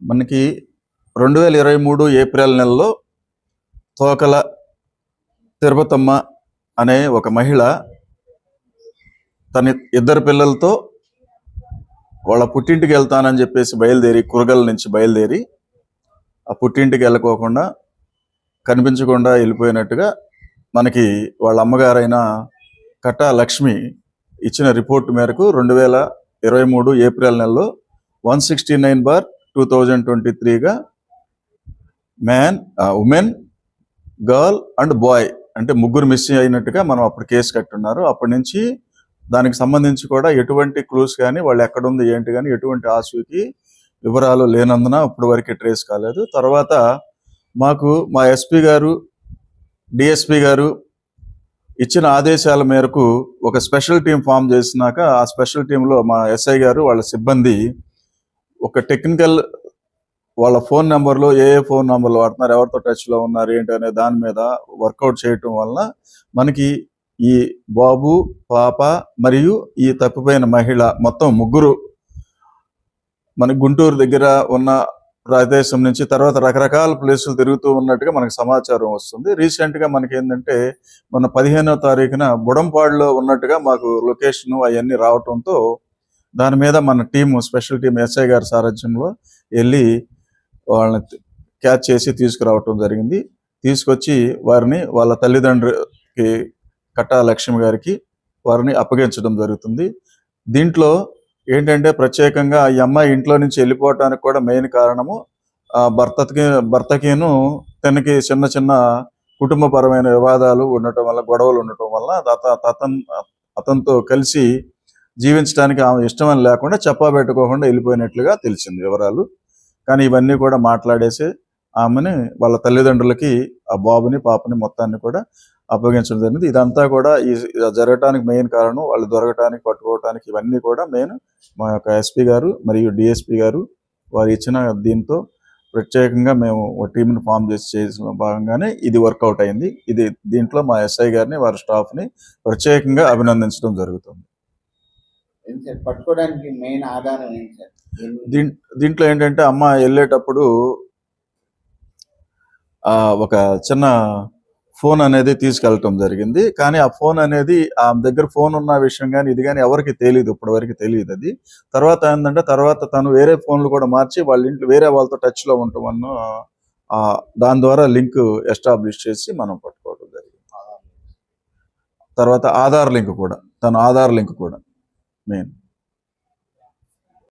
మనకి రెండు వేల ఇరవై మూడు ఏప్రిల్ నెలలో తోకల తిరుపతమ్మ అనే ఒక మహిళ తన ఇద్దరు పిల్లలతో వాళ్ళ పుట్టింటికి వెళ్తానని చెప్పేసి బయలుదేరి కురగల నుంచి బయలుదేరి ఆ పుట్టింటికి వెళ్ళకోకుండా కనిపించకుండా వెళ్ళిపోయినట్టుగా మనకి వాళ్ళ అమ్మగారైన కట్టా లక్ష్మి ఇచ్చిన రిపోర్ట్ మేరకు రెండు వేల ఇరవై మూడు ఏప్రిల్ నెలలో one sixty nine bar two thousand twenty త్రీగా man woman girl and boy అంటే ముగ్గురు మిస్ అయినట్టుగా మనం అప్పుడు కేసు కట్టున్నారు. అప్పటి నుంచి దానికి సంబంధించి కూడా ఎటువంటి క్లూస్ కానీ వాళ్ళు ఎక్కడుంది ఏంటి కానీ ఎటువంటి ఆశకి వివరాలు లేనందున ఇప్పుడు వరకు ట్రేస్ కాలేదు. తర్వాత మాకు మా ఎస్పీ గారు డిఎస్పి గారు ఇచ్చిన ఆదేశాల మేరకు ఒక స్పెషల్ టీం ఫామ్ చేసినాక ఆ స్పెషల్ టీంలో మా ఎస్ఐ గారు వాళ్ళ సిబ్బంది ఒక టెక్నికల్ వాళ్ళ ఫోన్ నెంబర్లో ఏ ఏ ఫోన్ నెంబర్లు వాడుతున్నారు ఎవరితో టచ్లో ఉన్నారు ఏంటి అనే దాని మీద వర్కౌట్ చేయటం వలన మనకి ఈ బాబు పాప మరియు ఈ తప్పిపోయిన మహిళ మొత్తం ముగ్గురు మన గుంటూరు దగ్గర ఉన్న ప్రదేశం నుంచి తర్వాత రకరకాల ప్లేసులు తిరుగుతూ ఉన్నట్టుగా మనకు సమాచారం వస్తుంది. రీసెంట్గా మనకి ఏంటంటే మన పదిహేనవ తారీఖున బుడంపాడులో ఉన్నట్టుగా మాకు లొకేషన్ అవన్నీ రావటంతో దాని మీద మన టీము స్పెషల్ టీం ఎస్ఐ గారి సారథ్యంలో వెళ్ళి వాళ్ళని క్యాచ్ చేసి తీసుకురావటం జరిగింది. తీసుకొచ్చి వారిని వాళ్ళ తల్లిదండ్రులకి కట్టా లక్ష్మి గారికి వారిని అప్పగించడం జరుగుతుంది. దీంట్లో ఏంటంటే ప్రత్యేకంగా ఈ అమ్మాయి ఇంట్లో నుంచి వెళ్ళిపోవటానికి కూడా మెయిన్ కారణము ఆ భర్తకి భర్తకిను తనకి చిన్న చిన్న కుటుంబపరమైన వివాదాలు ఉండటం వల్ల గొడవలు ఉండటం వల్ల అతను అతనితో కలిసి జీవించడానికి ఆమె ఇష్టమని లేకుండా చెప్పబెట్టుకోకుండా వెళ్ళిపోయినట్లుగా తెలిసింది వివరాలు. కానీ ఇవన్నీ కూడా మాట్లాడేసి ఆమెని వాళ్ళ తల్లిదండ్రులకి ఆ బాబుని పాపని మొత్తాన్ని కూడా అప్పగించడం జరిగింది. ఇదంతా కూడా ఈ జరగటానికి మెయిన్ కారణం వాళ్ళు దొరకటానికి పట్టుకోవటానికి ఇవన్నీ కూడా మెయిన్ మా యొక్క ఎస్పీ గారు మరియు డిఎస్పి గారు వారు ఇచ్చిన దీంతో ప్రత్యేకంగా మేము ఒక టీంని ఫామ్ చేసి చేసిన భాగంగానే ఇది వర్కౌట్ అయింది. ఇది దీంట్లో మా ఎస్ఐ గారిని వారి స్టాఫ్ని ప్రత్యేకంగా అభినందించడం జరుగుతుంది. సార్? పట్టుకోవడానికి మెయిన్ ఆధారం ఏంటి సార్? దీంట్లో ఏంటంటే అమ్మ వెళ్ళేటప్పుడు ఆ ఒక చిన్న ఫోన్ అనేది తీసుకెళ్ళటం జరిగింది. కానీ ఆ ఫోన్ అనేది ఆ దగ్గర ఫోన్ ఉన్న విషయం కానీ ఇది కానీ ఎవరికి తెలియదు ఇప్పటి వరకు తెలియదు అది. తర్వాత ఏంటంటే తర్వాత తను వేరే ఫోన్లు కూడా మార్చి వాళ్ళ ఇంట్లో వేరే వాళ్ళతో టచ్లో ఉంటామన్న ఆ దాని ద్వారా లింక్ ఎస్టాబ్లిష్ చేసి మనం పట్టుకోవడం జరిగింది. తర్వాత ఆధార్ లింక్ కూడా తన ఆధార్ లింక్ కూడా. మెయిన్